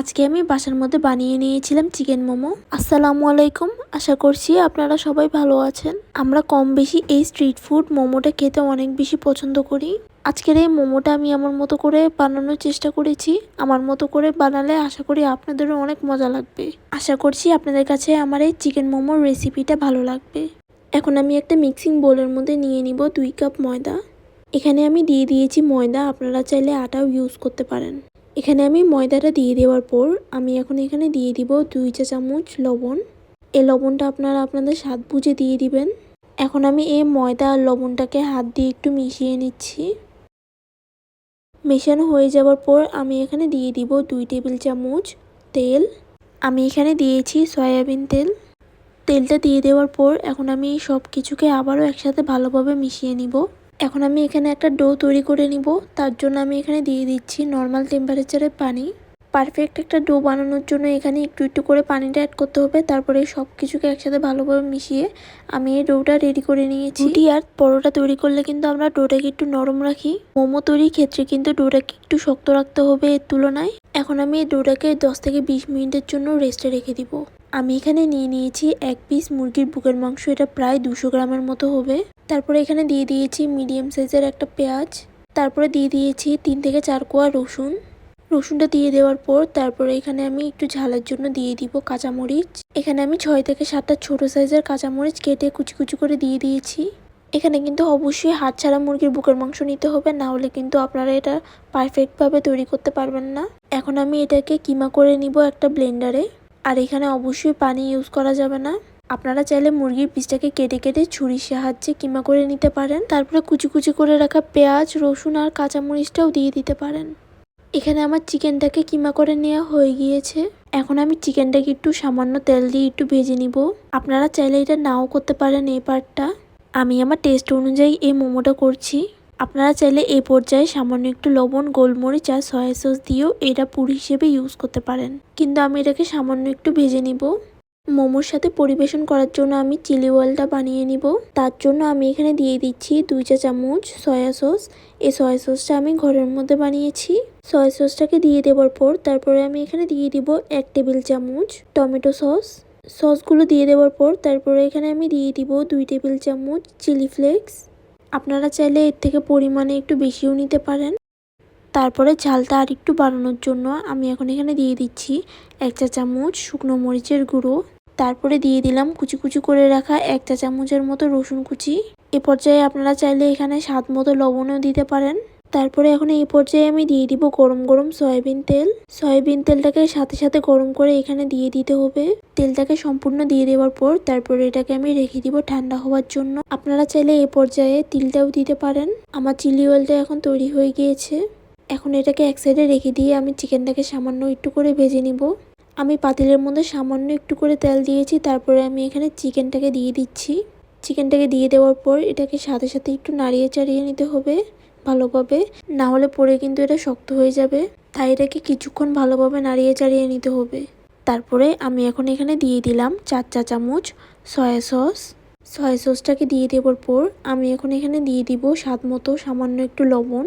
আজকে আমি বাসার মধ্যে বানিয়ে নিয়েছিলাম চিকেন মোমো। আসসালামু আলাইকুম। আশা করছি আপনারা সবাই ভালো আছেন। আমরা কম বেশি এই স্ট্রিট ফুড মোমোটা খেতে অনেক বেশি পছন্দ করি। আজকের এই মোমোটা আমি আমার মতো করে বানানোর চেষ্টা করেছি। আমার মতো করে বানালে আশা করি আপনাদেরও অনেক মজা লাগবে। আশা করছি আপনাদের কাছে আমার এই চিকেন মোমোর রেসিপিটা ভালো লাগবে। এখন আমি একটা মিক্সিং বোলের মধ্যে নিয়ে নিব দুই কাপ ময়দা। এখানে আমি দিয়ে দিয়েছি ময়দা। আপনারা চাইলে আটাও ইউজ করতে পারেন। এখানে আমি ময়দাটা দিয়ে দেওয়ার পর আমি এখন এখানে দিয়ে দিব দুই চা চামচ লবণ। এই লবণটা আপনারা আপনাদের স্বাদ বুঝে দিয়ে দিবেন। এখন আমি এই ময়দা আর লবণটাকে হাত দিয়ে একটু মিশিয়ে নিচ্ছি। মেশানো হয়ে যাওয়ার পর আমি এখানে দিয়ে দিব দুই টেবিল চামচ তেল। আমি এখানে দিয়েছি সয়াবিন তেল। তেলটা দিয়ে দেওয়ার পর এখন আমি সব কিছুকে আবারও একসাথে ভালোভাবে মিশিয়ে নিব। এখন আমি এখানে একটা ডো তৈরি করে নিব। তার জন্য আমি এখানে দিয়ে দিচ্ছি নর্মাল টেম্পারেচারে পানি। পারফেক্ট একটা ডো বানানোর জন্য এখানে একটু একটু করে পানিটা অ্যাড করতে হবে। তারপরে সব কিছুকে একসাথে ভালোভাবে মিশিয়ে আমি এই ডোটা রেডি করে নিয়েছি। রুটি আর পরোটা তৈরি করলে কিন্তু আমরা ডোটাকে একটু নরম রাখি। মোমো তৈরির ক্ষেত্রে কিন্তু ডোটাকে একটু শক্ত রাখতে হবে এর তুলনায়। এখন আমি এই ডোটাকে দশ থেকে বিশ মিনিটের জন্য রেস্টে রেখে দিব। আমি এখানে নিয়ে নিয়েছি এক পিস মুরগির বুকের মাংস, এটা প্রায় দুশো গ্রামের মতো হবে। তারপরে এখানে দিয়ে দিয়েছি মিডিয়াম সাইজের একটা পেঁয়াজ। তারপরে দিয়ে দিয়েছি তিন থেকে চার কোয়া রসুন। রসুনটা দিয়ে দেওয়ার পর তারপরে এখানে আমি একটু ঝালের জন্য দিয়ে দিব কাঁচামরিচ। এখানে আমি ছয় থেকে সাতটা ছোট সাইজের কাঁচামরিচ কেটে কুচি কুচি করে দিয়ে দিয়েছি। এখানে কিন্তু অবশ্যই হাত ছাড়া মুরগির বুকের মাংস নিতে হবে, না হলে কিন্তু আপনারা এটা পারফেক্টভাবে তৈরি করতে পারবেন না। এখন আমি এটাকে কিমা করে নিব একটা ব্লেন্ডারে আর এখানে অবশ্যই পানি ইউজ করা যাবে না। আপনারা চাইলে মুরগির পিসটাকে কেটে কেটে ছুরির সাহায্যে কিমা করে নিতে পারেন। তারপরে কুচি কুচি করে রাখা পেঁয়াজ, রসুন আর কাঁচামরিচটাও দিয়ে দিতে পারেন। এখানে আমার চিকেনটাকে কিমা করে নেওয়া হয়ে গিয়েছে। এখন আমি চিকেনটাকে একটু সামান্য তেল দিয়ে একটু ভেজে নিব। আপনারা চাইলে এটা নাও করতে পারেন এই পার্টটা আমি আমার টেস্ট অনুযায়ী এই মোমোটা করছি। আপনারা চাইলে এই পর্যায়ে সামান্য একটু লবণ, গোলমরিচ আর সয়া সস দিয়েও এটা পুরি হিসেবে ইউজ করতে পারেন। কিন্তু আমি এটাকে সামান্য একটু ভেজে নিব। মোমোর সাথে পরিবেশন করার জন্য আমি চিলি ওয়েলটা বানিয়ে নিব। তার জন্য আমি এখানে দিয়ে দিচ্ছি দুই চা চামচ সয়া সস এই সয়া সসটা আমি ঘরের মধ্যে বানিয়েছি। সয়া সসটাকে দিয়ে দেওয়ার পর তারপরে আমি এখানে দিয়ে দিব এক টেবিল চামচ টমেটো সস সসগুলো দিয়ে দেওয়ার পর তারপরে এখানে আমি দিয়ে দিব দুই টেবিল চামচ চিলি ফ্লেক্স। আপনারা চাইলে এর থেকে পরিমাণে একটু বেশিও নিতে পারেন। তারপরে ঝালটা আর একটু বাড়ানোর জন্য আমি এখন এখানে দিয়ে দিচ্ছি এক চা চামচ শুকনো মরিচের গুঁড়ো। তারপরে দিয়ে দিলাম কুচি কুচি করে রাখা এক চা চামচের মতো রসুন কুচি। এ পর্যায়ে আপনারা চাইলে এখানে স্বাদ মতো লবণও দিতে পারেন। তারপরে এখন এই পর্যায়ে আমি দিয়ে দিব গরম গরম সয়াবিন তেল। সয়াবিন তেলটাকে সাথে সাথে গরম করে এখানে দিয়ে দিতে হবে। তেলটাকে সম্পূর্ণ দিয়ে দেওয়ার পর তারপরে এটাকে আমি রেখে দিব ঠান্ডা হওয়ার জন্য। আপনারা চাইলে এই পর্যায়ে তিলটাও দিতে পারেন। আমার চিলি অয়েলটা এখন তৈরি হয়ে গিয়েছে। এখন এটাকে এক সাইডে রেখে দিয়ে আমি চিকেনটাকে সামান্য একটু করে ভেজে নিব। আমি পাতিলের মধ্যে সামান্য একটু করে তেল দিয়েছি, তারপরে আমি এখানে চিকেনটাকে দিয়ে দিচ্ছি। চিকেনটাকে দিয়ে দেওয়ার পর এটাকে সাথে সাথে একটু নাড়িয়ে চাড়িয়ে নিতে হবে। ভালোভাবে, না হলে পরে কিন্তু এটা শক্ত হয়ে যাবে। তাই এটাকে কিছুক্ষণ ভালোভাবে নাড়িয়ে চাড়িয়ে নিতে হবে। তারপরে আমি এখন এখানে দিয়ে দিলাম চার চা চামচ সয়া সস। সয়া সসটাকে দিয়ে দেওয়ার পর আমি এখন এখানে দিয়ে দিব স্বাদ মতো সামান্য একটু লবণ।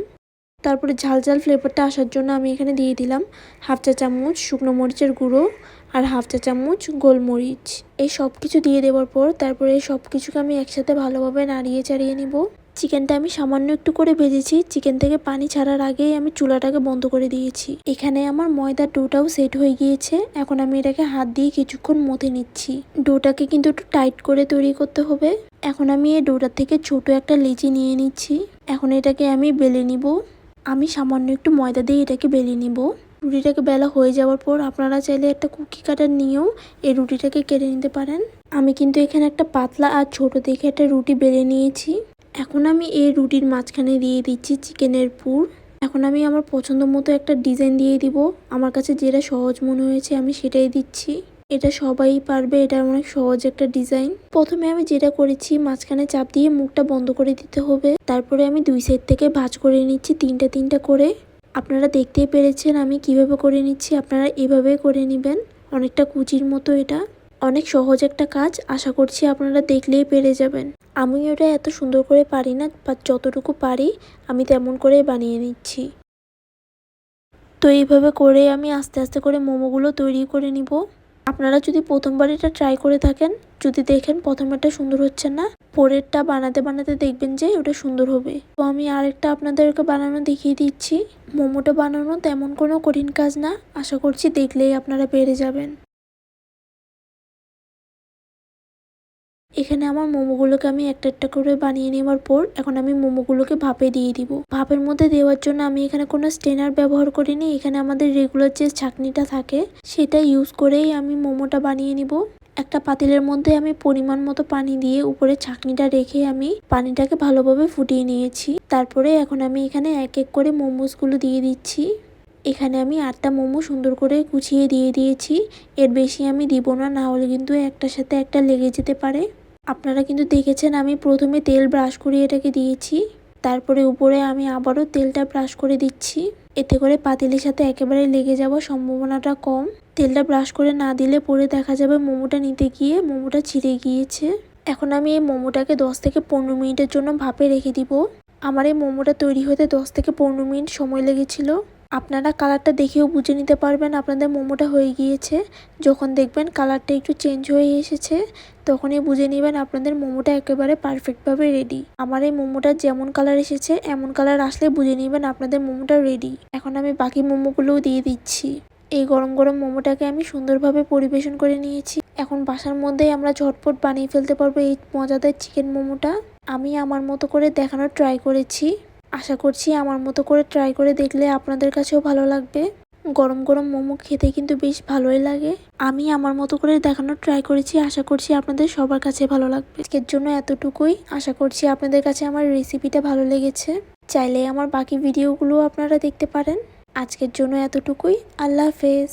তারপরে ঝাল ঝাল ফ্লেভারটা আসার জন্য আমি এখানে দিয়ে দিলাম হাফ চা চামচ শুকনো মরিচের গুঁড়ো আর হাফ চা চামচ গোলমরিচ। এই সব কিছু দিয়ে দেওয়ার পর তারপরে এই সব কিছুকে আমি একসাথে ভালোভাবে নাড়িয়ে চাড়িয়ে নিব। চিকেনটা আমি সামান্য একটু করে ভেজেছি। চিকেন থেকে পানি ছাড়ার আগেই আমি চুলাটাকে বন্ধ করে দিয়েছি। এখানে আমার ময়দার ডোটাও সেট হয়ে গিয়েছে। এখন আমি এটাকে হাত দিয়ে কিছুক্ষণ মথে নিচ্ছি। ডোটাকে কিন্তু একটু টাইট করে তৈরি করতে হবে। এখন আমি এই ডোটার থেকে ছোট একটা লিচি নিয়ে নিচ্ছি। এখন এটাকে আমি বেলে নিব। আমি সামান্য একটু ময়দা দিয়ে এটাকে বেলে নিব। রুটিটাকে বেলা হয়ে যাওয়ার পর আপনারা চাইলে একটা কুকি কাটার নিয়েও এই রুটিটাকে কেটে নিতে পারেন। আমি কিন্তু এখানে একটা পাতলা আর ছোট দেখে একটা রুটি বেলে নিয়েছি। এখন আমি এই রুটির মাঝখানে দিয়ে দিচ্ছি চিকেনের পুর। এখন আমি আমার পছন্দ মতো একটা ডিজাইন দিয়ে দিব। আমার কাছে যেটা সহজ মনে হয়েছে আমি সেটাই দিচ্ছি। এটা সবাই পারবে, এটা অনেক সহজ একটা ডিজাইন। প্রথমে আমি যেটা করেছি, মাঝখানে চাপ দিয়ে মুখটা বন্ধ করে দিতে হবে। তারপরে আমি দুই সাইড থেকে ভাজ করে নিচ্ছি তিনটা তিনটা করে। আপনারা দেখতেই পেরেছেন আমি কীভাবে করে নিচ্ছি, আপনারা এভাবে করে নেবেন। অনেকটা কুচির মতো এটা। অনেক সহজ একটা কাজ, আশা করছি আপনারা দেখলেই পেরে যাবেন। আমি ওটা এত সুন্দর করে পারি না, বা যতটুকু পারি, আমি তেমন করে বানিয়ে নিচ্ছি। তো এইভাবে করে আমি আস্তে আস্তে করে মোমোগুলো তৈরি করে নিব। আপনারা যদি প্রথমবার এটা ট্রাই করে থাকেন, যদি দেখেন প্রথমেরটা সুন্দর হচ্ছে না, পরেরটা বানাতে বানাতে দেখবেন যে ওটা সুন্দর হবে। তো আমি আরেকটা আপনাদেরকে বানানো দেখিয়ে দিচ্ছি। মোমোটা বানানো তেমন কোনো কঠিন কাজ না, আশা করছি দেখলেই আপনারা পেরে যাবেন। এখানে আমার মোমোগুলোকে আমি একটা একটা করে বানিয়ে নেওয়ার পর এখন আমি মোমোগুলোকে ভাপে দিয়ে দিব। ভাপের মধ্যে দেওয়ার জন্য আমি এখানে কোনো স্টেনার ব্যবহার করিনি। এখানে আমাদের রেগুলার যে ছাকনিটা থাকে, সেটা ইউজ করেই আমি মোমোটা বানিয়ে নিব। একটা পাতিলের মধ্যে আমি পরিমাণ মতো পানি দিয়ে উপরে ছাকনিটা রেখে আমি পানিটাকে ভালোভাবে ফুটিয়ে নিয়েছি। তারপরে এখন আমি এখানে এক এক করে মোমোসগুলো দিয়ে দিচ্ছি। এখানে আমি আটটা মোমো সুন্দর করে গুছিয়ে দিয়ে দিয়েছি। এর বেশি আমি দিব না না হলে কিন্তু একটার সাথে একটা লেগে যেতে পারে। আপনারা কিন্তু দেখেছেন আমি প্রথমে তেল ব্রাশ করে এটাকে দিয়েছি। তারপরে উপরে আমি আবারও তেলটা ব্রাশ করে দিচ্ছি। এতে করে পাতিলের সাথে একেবারে লেগে যাওয়ার সম্ভাবনাটা কম। তেলটা ব্রাশ করে না দিলে পরে দেখা যাবে মোমোটা নিতে গিয়ে মোমোটা ছিঁড়ে গিয়েছে। এখন আমি এই মোমোটাকে দশ থেকে পনেরো মিনিটের জন্য ভাপে রেখে দিব। আমার এই মোমোটা তৈরি হতে দশ থেকে পনেরো মিনিট সময় লেগেছিল। আপনারা কালারটা দেখেও বুঝে নিতে পারবেন আপনাদের মোমোটা হয়ে গিয়েছে। যখন দেখবেন কালারটা একটু চেঞ্জ হয়ে এসেছে, তখনই বুঝে নেবেন আপনাদের মোমোটা একেবারে পারফেক্টভাবে রেডি আমার এই মোমোটা যেমন কালার এসেছে, এমন কালার আসলে বুঝে নেবেন আপনাদের মোমোটা রেডি এখন আমি বাকি মোমোগুলোও দিয়ে দিচ্ছি। এই গরম গরম মোমোটাকে আমি সুন্দরভাবে পরিবেশন করে নিয়েছি। এখন বাসার মধ্যেই আমরা ঝটপট বানিয়ে ফেলতে পারব এই মজাদার চিকেন মোমোটা। আমি আমার মতো করে দেখানোর ট্রাই করেছি। আশা করছি আমার মতো করে ট্রাই করে দেখলে আপনাদের কাছেও ভালো লাগবে। গরম গরম মোমো খেতে কিন্তু বেশ ভালোই লাগে। আমি আমার মতো করে দেখানোর ট্রাই করেছি, আশা করছি আপনাদের সবার কাছে ভালো লাগবে। আজকের জন্য এতটুকুই। আশা করছি আপনাদের কাছে আমার রেসিপিটা ভালো লেগেছে। চাইলে আমার বাকি ভিডিওগুলো আপনারা দেখতে পারেন। আজকের জন্য এতটুকুই। আল্লাহ হাফেজ।